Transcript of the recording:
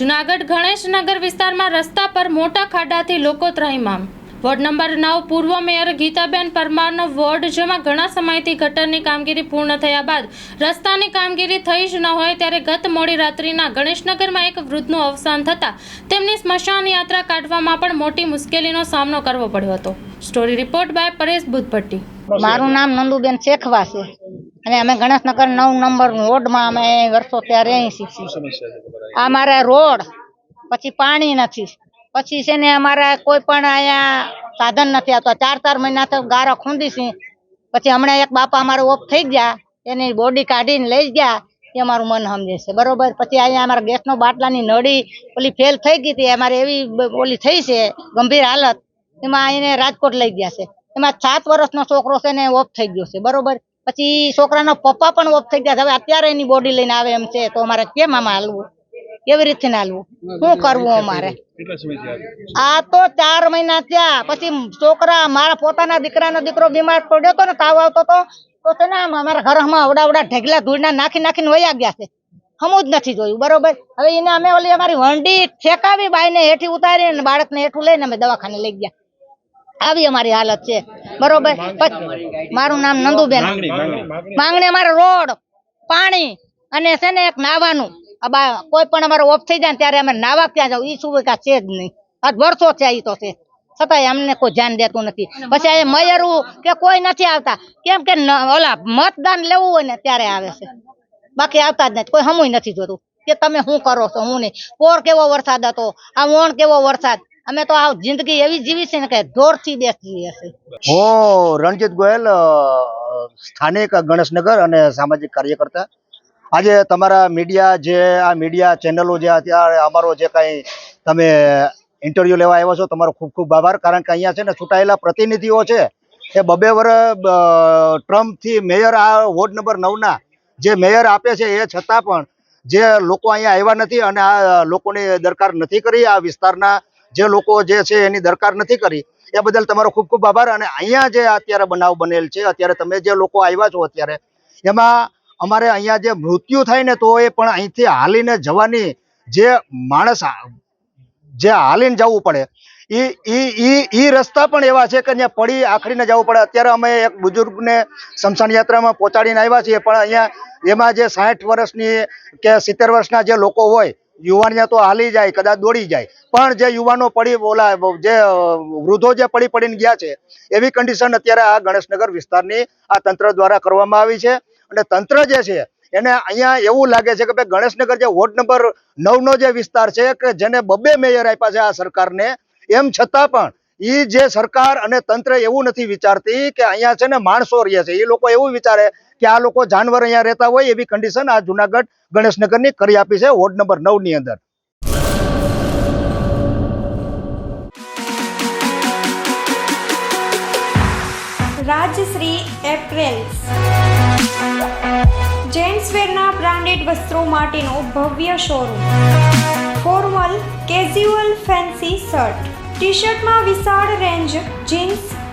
જુનાગઢ ગણેશનગર વિસ્તારમાં રસ્તા પર મોટા ખાડાથી લોકો ત્રહીમામ વોર્ડ નંબર નવ, પૂર્વ મેયર ગીતાબેન પરમારનો વોર્ડ, જેમાં ઘણા સમયથી ગટરની કામગીરી પૂર્ણ થયા બાદ રસ્તાની કામગીરી થઈ જ ન હોય ત્યારે ગત મોડી રાત્રિના ગણેશનગરમાં એક વૃદ્ધનું અવસાન થતાં તેમની સ્મશાન યાત્રા કાઢવામાં પણ મોટી મુશ્કેલીનો સામનો કરવો પડ્યો હતો. Story report by Paresh Buddhbhatti. મારું નામ નંદુબેન શેખવા છે. અને અમે ગણેશનગર નવ નંબર વોર્ડમાં અમે વર્ષો ત્યાં રહી છીએ. આ મારા રોડ પછી પાણી નથી. પછી છે ને અમારે કોઈ પણ અહીંયા સાધન નથી આવતા. ચાર ચાર મહિના તો ગારા ખૂંદી છે. પછી હમણાં એક બાપા અમારે ઓફ થઈ ગયા. એની બોડી કાઢીને લઈ ગયા. એ અમારું મન સમજે છે. બરોબર? પછી અહીંયા અમારા ગેસનો બાટલાની નળી ઓલી ફેલ થઈ ગઈ હતી. અમારે એવી ઓલી થઈ છે ગંભીર હાલત. એમાં એને રાજકોટ લઈ ગયા છે. એમાં સાત વર્ષનો છોકરો છે ને ઓફ થઈ ગયો છે બરોબર? પછી છોકરાનો પપ્પા પણ ઓફ થઈ ગયા છે. હવે અત્યારે એની બોડી લઈને આવે એમ છે તો અમારે કેમ આમાં હાલવું? કેવી રીતે હાલવું? શું કરવું અમારે? આ તો ચાર મહિના થયા. પછી છોકરા મારા પોતાના દીકરાનો દીકરો બીમાર પડ્યો હતો ને તાવ આવતો હતો તો છે ને અમારા ઘરમાં અવડા અવડા ઢેગલા ધૂળના નાખી નાખીને વયા ગયા છે. હમું જ નથી જોયું બરોબર? હવે એને અમે ઓલી અમારી વંડી ઠેકાવી બાઈને હેઠી ઉતારી ને બાળકને હેઠું લઈને અમે દવાખાને લઈ ગયા. આવી અમારી હાલત છે. બરોબર? મારું નામ નંદુબેન. માંગણી અમારે રોડ પાણી અને છે ને એક નાવાનું. આ કોઈ પણ અમારો ઓફ થઈ જાય ત્યારે અમે નાવા ક્યાં જાવ એ સુવિધા છે જ નહીં. આજ વર્ષો છે એ તો છે. છતાંય અમને કોઈ ધ્યાન દેતું નથી. પછી એ મયરું કે કોઈ નથી આવતા. કેમ કે ઓલા મતદાન લેવું હોય ને ત્યારે આવે છે. બાકી આવતા જ નથી. કોઈ સમય નથી જોતું. કે તમે શું કરો છો હું નહીં. કોર કેવો વરસાદ હતો? આ ઓણ કેવો વરસાદ? અમે તો આ જિંદગી એવી જીવી છે ને કે જોરથી બેસી છે. હું, રણજીત ગોયલ સ્થાનિક ગણેશનગર અને સામાજિક કાર્યકર્તા. આજે તમારા મીડિયા જે, આ મીડિયા ચેનલો જે અત્યારે અમારો જે કાંઈ તમે ઇન્ટરવ્યુ લેવા આવ્યો છો, તમારો ખૂબ ખૂબ આભાર. કારણ કે અહીંયા છે ને ચૂંટાયેલા પ્રતિનિધિઓ છે, એ બબે વર ટ્રમ્પથી મેયર આ વોર્ડ નંબર નવના જે મેયર આપે છે, એ છતાં પણ જે લોકો અહીંયા આવ્યા નથી અને આ લોકોની દરકાર નથી કરી, આ વિસ્તારના જે લોકો જે છે એની દરકાર નથી કરી, એ બદલ તમારો ખૂબ ખૂબ આભાર. અને અહીંયા જે અત્યારે બનાવ બનેલ છે, અત્યારે તમે જે લોકો આવ્યા છો અત્યારે, એમાં અમારે અહીંયા જે મૃત્યુ થાય ને તો એ પણ અહીંથી હાલીને જવાની જે માણસ જે હાલીને જવું પડે. એ એ એ રસ્તા પણ એવા છે કે અહીંયા પડી આખડીને જવું પડે. અત્યારે અમે એક બુજુર્ગને સ્મશાન યાત્રામાં પહોંચાડીને આવ્યા છીએ, પણ અહીંયા એમાં જે સાઠ વર્ષની કે સિત્તેર વર્ષના જે લોકો હોય યુવાન તો હાલી જાય, કદાચ દોડી જાય. પણ જે યુવાનો પડી, ઓલા, જે વૃદ્ધો જે પડી પડીને ગયા છે, એવી કન્ડિશન અત્યારે આ ગણેશનગર વિસ્તારની આ તંત્ર દ્વારા કરવામાં આવી છે. અને તંત્ર જે છે, એને અહીંયા એવું લાગે છે કે ભાઈ ગણેશનગર જે વોર્ડ નંબર નવનો જે વિસ્તાર છે, કે જેને બબ્બે મેયર આપ્યા છે આ સરકારને, એમ છતાં પણ એ જે સરકાર અને તંત્ર એવું નથી વિચારતી કે અહીંયા છે ને માણસો રહે છે. એ લોકો એવું વિચારે કે આ લોકો જાનવર અહીંયા રહેતા હોય એવી કન્ડિશન આ જુનાગઢ ગણેશનગરની કરી આપી છે વોર્ડ નંબર નવની અંદર. રાજશ્રી એપ્રેલ્સ. જેન્ટ્સવેરના બ્રાન્ડેડ વસ્ત્રો માટેનો ભવ્ય showroom formal casual fancy shirt T શર્ટમાં વિશાળ રેન્જ જીન્સ